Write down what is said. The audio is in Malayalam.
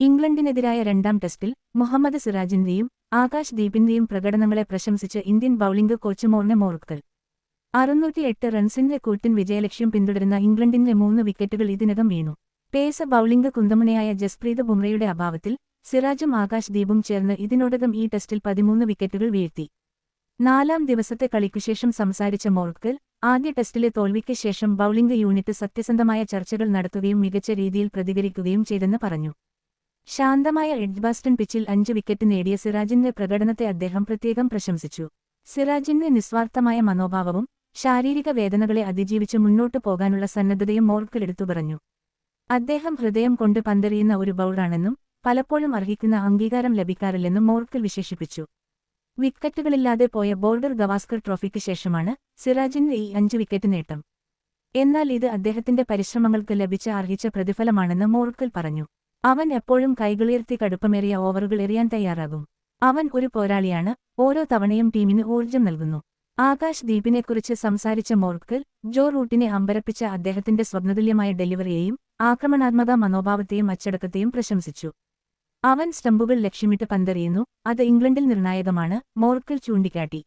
ഇംഗ്ലണ്ടിനെതിരായ രണ്ടാം ടെസ്റ്റിൽ മുഹമ്മദ് സിറാജിന്റെയും ആകാശ് ദീപിന്റെയും പ്രകടനങ്ങളെ പ്രശംസിച്ച് Indian bowling coach Morne Morkel. അറുന്നൂറ്റിയെട്ട് റൺസിന്റെ കൂട്ടിൻ വിജയലക്ഷ്യം പിന്തുടരുന്ന ഇംഗ്ലണ്ടിന്റെ മൂന്ന് വിക്കറ്റുകൾ ഇതിനകം വീണു. പേസ ബൌളിംഗ് കുന്തമുനയായ ജസ്പ്രീത് ബുംറയുടെ അഭാവത്തിൽ സിറാജും ആകാശ് ദീപും ചേർന്ന് ഇതിനോടകം ഈ ടെസ്റ്റിൽ പതിമൂന്ന് വിക്കറ്റുകൾ വീഴ്ത്തി. നാലാം ദിവസത്തെ കളിക്കുശേഷം സംസാരിച്ച മോർക്കൽ ആദ്യ ടെസ്റ്റിലെ തോൽവിക്ക് ശേഷം ബൌളിംഗ് യൂണിറ്റ് സത്യസന്ധമായ ചർച്ചകൾ നടത്തുകയും മികച്ച രീതിയിൽ പ്രതികരിക്കുകയും ചെയ്തെന്ന് പറഞ്ഞു. ശാന്തമായ എഡ്ബാസ്റ്റൺ പിച്ചിൽ അഞ്ച് വിക്കറ്റ് നേടിയ സിറാജിന്റെ പ്രകടനത്തെ അദ്ദേഹം പ്രത്യേകം പ്രശംസിച്ചു. സിറാജിന്റെ നിസ്വാർത്ഥമായ മനോഭാവവും ശാരീരിക വേദനകളെ അതിജീവിച്ച് മുന്നോട്ടു പോകാനുള്ള സന്നദ്ധതയും മോർക്കിലെടുത്തു പറഞ്ഞു. അദ്ദേഹം ഹൃദയം കൊണ്ട് പന്തെറിയുന്ന ഒരു ബൗളറാണെന്നും പലപ്പോഴും അർഹിക്കുന്ന അംഗീകാരം ലഭിക്കാറില്ലെന്നും മോർക്കിൽ വിശേഷിപ്പിച്ചു. വിക്കറ്റുകളില്ലാതെ പോയ ബോർഡർ ഗവാസ്കർ ട്രോഫിക്ക് ശേഷമാണ് സിറാജിന്റെ ഈ അഞ്ച് വിക്കറ്റ് നേട്ടം. എന്നാൽ ഇത് അദ്ദേഹത്തിന്റെ പരിശ്രമങ്ങൾക്ക് ലഭിച്ച അർഹിച്ച പ്രതിഫലമാണെന്ന് മോർക്കിൽ പറഞ്ഞു. അവൻ എപ്പോഴും കൈകളുയർത്തി കടുപ്പമേറിയ ഓവറുകൾ എറിയാൻ തയ്യാറാകും. അവൻ ഒരു പോരാളിയാണ് ഓരോ തവണയും ടീമിന് ഊർജം നൽകുന്നു. ആകാശ് ദീപിനെക്കുറിച്ച് സംസാരിച്ച മോർക്കൽ ജോ റൂട്ടിനെ അമ്പരപ്പിച്ച അദ്ദേഹത്തിന്റെ സ്വപ്നതുല്യമായ ഡെലിവറിയെയും ആക്രമണാത്മക മനോഭാവത്തെയും അച്ചടക്കത്തെയും പ്രശംസിച്ചു. അവൻ സ്റ്റമ്പുകൾ ലക്ഷ്യമിട്ട് പന്തെറിയുന്നു അത് ഇംഗ്ലണ്ടിൽ നിർണായകമാണ് മോർക്കൽ ചൂണ്ടിക്കാട്ടി.